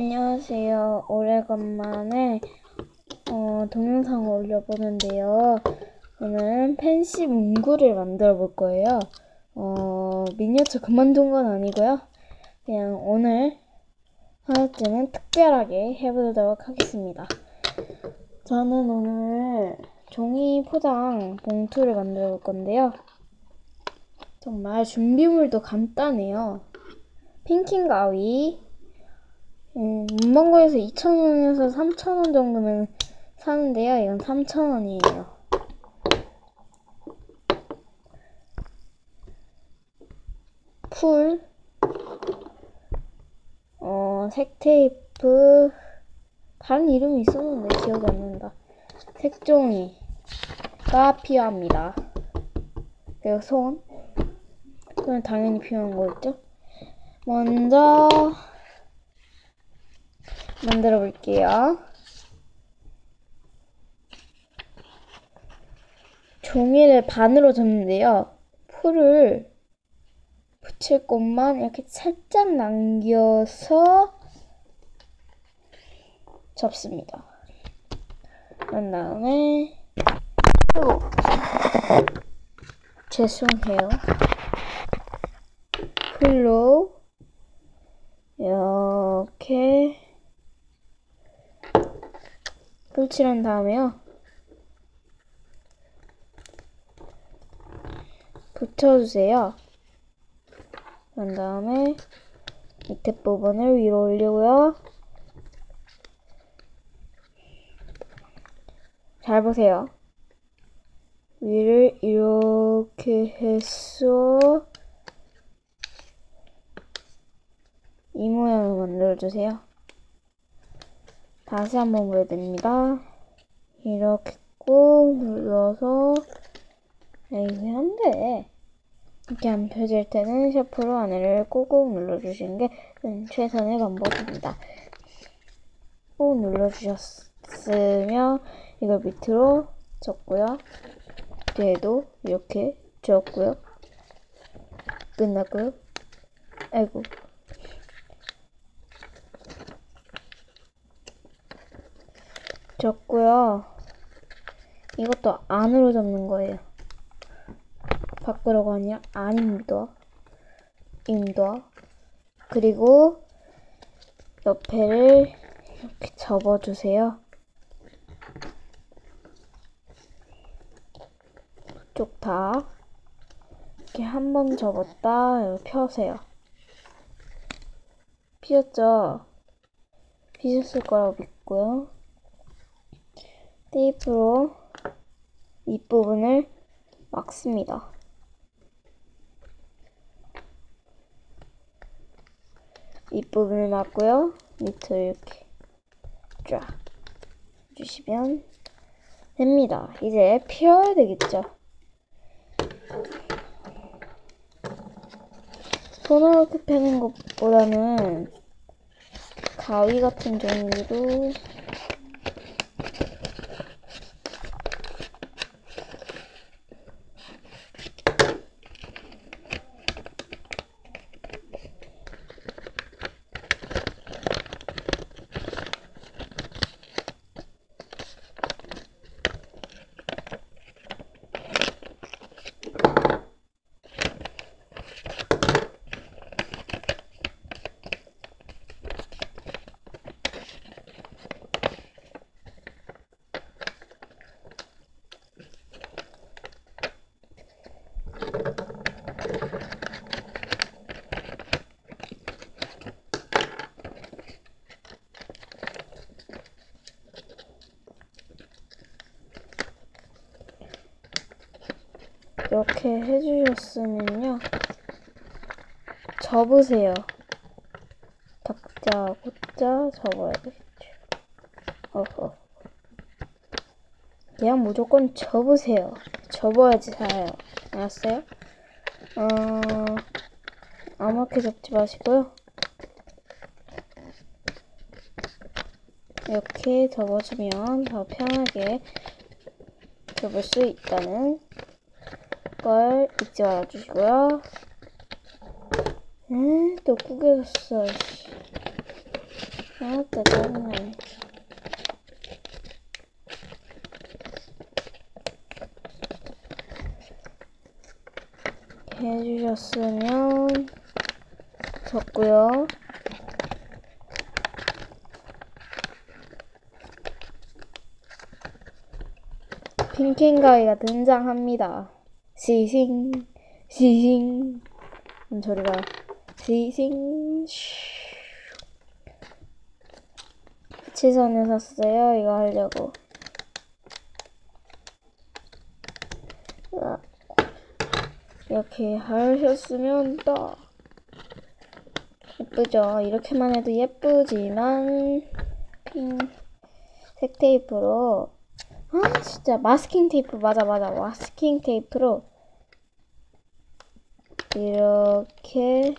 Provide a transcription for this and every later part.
안녕하세요. 오래간만에 어, 동영상을 올려보는데요. 오늘은 펜시 문구를 만들어 볼 거예요. 어, 미니어처 그만둔 건 아니고요. 그냥 오늘 하나쯤은 특별하게 해보도록 하겠습니다. 저는 오늘 종이 포장 봉투를 만들어 볼 건데요. 정말 준비물도 간단해요. 핑킹 가위, 음, 문방구에서 2,000원에서 3,000원 정도면 사는데요. 이건 3,000원이에요. 풀, 어, 색테이프, 다른 이름이 있었는데 기억이 안 난다. 색종이가 필요합니다. 그리고 손, 손은 당연히 필요한 거겠죠? 먼저, 만들어 볼게요. 종이를 반으로 접는데요. 풀을 붙일 곳만 이렇게 살짝 남겨서 접습니다. 그런 다음에 아이고 죄송해요. 풀로 이렇게 풀 칠한 다음에요. 붙여주세요. 그런 다음에 밑에 부분을 위로 올리고요. 잘 보세요. 위를 이렇게 해서 이 모양을 만들어주세요. 다시 한번 보여드립니다. 이렇게 꾹 눌러서 에이 왜 안 돼 이렇게 안 펴질 때는 샤프로 안에를 꾹꾹 눌러주시는 게 최선의 방법입니다. 꾹 눌러주셨으면 이걸 밑으로 접고요. 뒤에도 이렇게 접고요. 끝났고요. 아이고 접고요. 이것도 안으로 접는 거예요. 밖으로가 아니라 안입니다. 입니다. 그리고 옆에를 이렇게 접어주세요. 쪽다 이렇게 한 번 접었다 이렇게 펴세요. 피셨죠? 피셨을 거라고 믿고요. 테이프로 윗부분을 막습니다. 윗부분을 막고요. 밑을 이렇게 쫙 주시면 됩니다. 이제 펴야 되겠죠. 손으로 펴는 것보다는 가위 같은 종이로 이렇게 해주셨으면요. 접으세요. 각자 곧자 접어야 되겠죠. 어허. 그냥 무조건 접으세요. 접어야지 살아요. 알았어요? 어, 아무렇게 접지 마시고요. 이렇게 접어주면 더 편하게 접을 수 있다는 걸 잊지 말아주시고요. 음, 또 구겨졌어. 씨. 아, 진짜 짜증나네. 해주셨으면 좋고요. 핑킹가이가 등장합니다. 시싱, 시싱. 음, 저리가 시싱, 슈. 치선을 샀어요. 이거 하려고. 이렇게 하셨으면 딱 예쁘죠? 이렇게만 해도 예쁘지만 핑색 테이프로 아 진짜. 마스킹 테이프. 맞아 맞아. 마스킹 테이프로 이렇게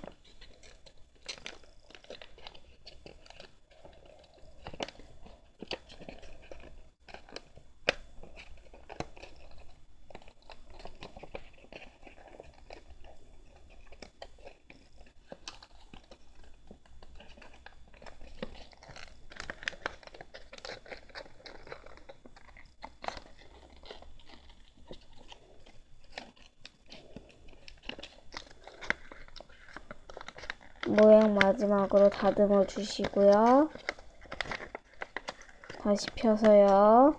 모양 마지막으로 다듬어 주시고요. 다시 펴서요.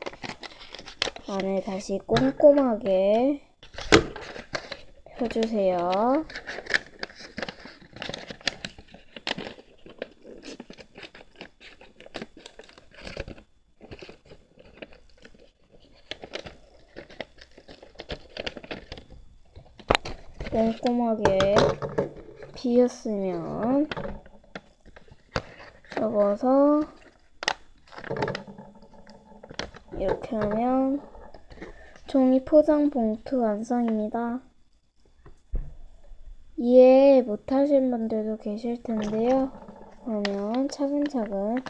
안에 다시 꼼꼼하게 펴주세요. 꼼꼼하게 비었으면 접어서 이렇게 하면 종이 포장 봉투 완성입니다. 이해 못하신 분들도 계실 텐데요. 그러면 차근차근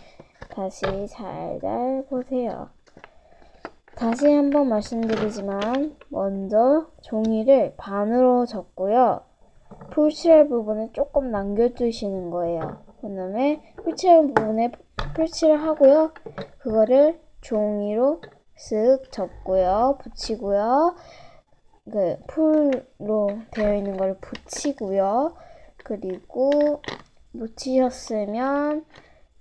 다시 잘잘 보세요. 다시 한번 말씀드리지만 먼저 종이를 반으로 접고요. 풀칠할 부분을 조금 남겨두시는 거예요. 그 다음에 풀칠할 부분에 풀칠을 하고요. 그거를 종이로 쓱 접고요. 붙이고요. 그 풀로 되어 있는 걸 붙이고요. 그리고 붙이셨으면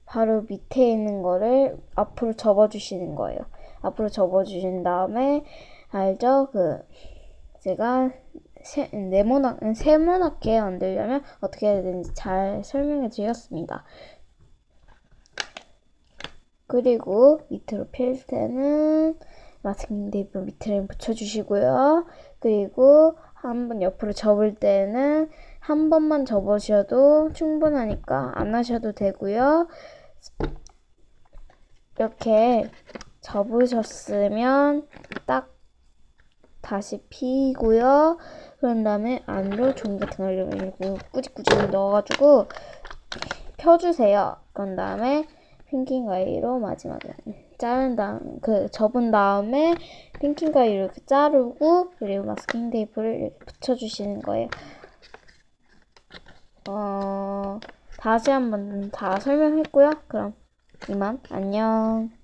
바로 밑에 있는 거를 앞으로 접어주시는 거예요. 앞으로 접어주신 다음에 알죠? 그 제가 세, 네모나, 세모나게 만들려면 어떻게 해야 되는지 잘 설명해 드렸습니다. 그리고 밑으로 필 때는 마스킹 테이프 밑에 붙여주시고요. 그리고 한 번 옆으로 접을 때는 한 번만 접으셔도 충분하니까 안 하셔도 되고요. 이렇게 접으셨으면 딱 다시 피고요. 그런 다음에 안으로 종이 같은 걸 이렇게 꾸직꾸직 넣어가지고 펴주세요. 그런 다음에 핑킹 가위로 마지막에 자른 다음 그 접은 다음에 핑킹 가위로 이렇게 자르고 그리고 마스킹 테이프를 이렇게 붙여주시는 거예요. 어 다시 한번 다 설명했고요. 그럼 이만 안녕.